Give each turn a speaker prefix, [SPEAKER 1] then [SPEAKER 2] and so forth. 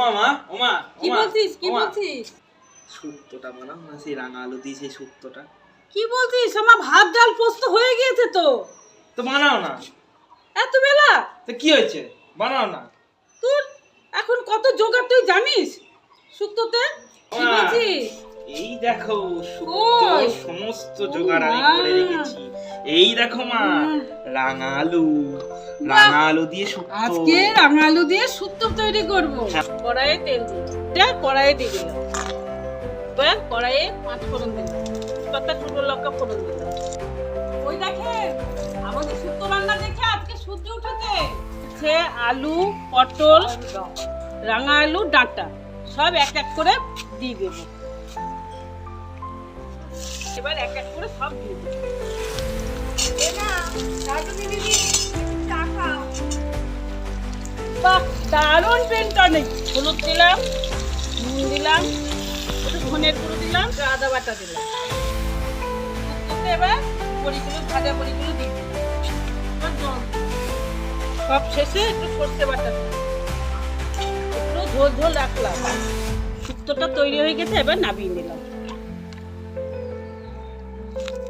[SPEAKER 1] ওমা মা ওমা
[SPEAKER 2] কি বলছিস কি বলছিস?
[SPEAKER 1] শুক্তোটা বানাও না সেই রাঙা আলু দিয়ে সেই শুক্তোটা
[SPEAKER 2] কি বলছিস? আমার ভাত ডাল পোস্ত হয়ে গিয়েছে তো।
[SPEAKER 1] তো বানাও না।
[SPEAKER 2] এত বেলা?
[SPEAKER 1] তো কি হয়েছে? বানাও না।
[SPEAKER 2] তোর এখন কত জোগাড় তুই জানিস শুক্তোতে কি বলছিস?
[SPEAKER 1] এই দেখো শুক্তো সমস্ত জোগাড় আমি করে রেখেছি। এই দেখো মা। রাঙা আলু রাঙা আলু দিয়ে শুক্তো
[SPEAKER 2] আজকে রাঙা আলু দিয়ে শুক্তো তৈরি করব।
[SPEAKER 1] হ্যাঁ।
[SPEAKER 2] কড়াইয়ে তেল দিই কড়াইয়ে দিয়ে দিলাম। এবার কড়াইয়ে পাঁচ ফোড়ন দিলাম। কটা শুকনো লঙ্কা ফোড়ন দিলাম। ওই দেখেন আমাদের শুক্তো রান্না দেখে আজকে সূর্য উঠেছে। হচ্ছে আলু পটল রাঙা আলু ডাঁটা সব এক এক করে দিয়ে দেবো। এবার এক এক করে সব দিয়ে দেবো। বাহ, দারুণ পেনটা নেই হলুদ দিলাম, নুন দিলাম ধনের গুঁড়ো দিলাম আদা বাটা দিলাম। এবার বড়িগুলো, ভাজা বড়িগুলো দিলাম। সব শেষে একটু সর্ষে বাটা একটু ঝোল ঝোল রাখলাম। শুক্তোটা তৈরি হয়ে গেছে, এবার নামিয়ে নিলাম।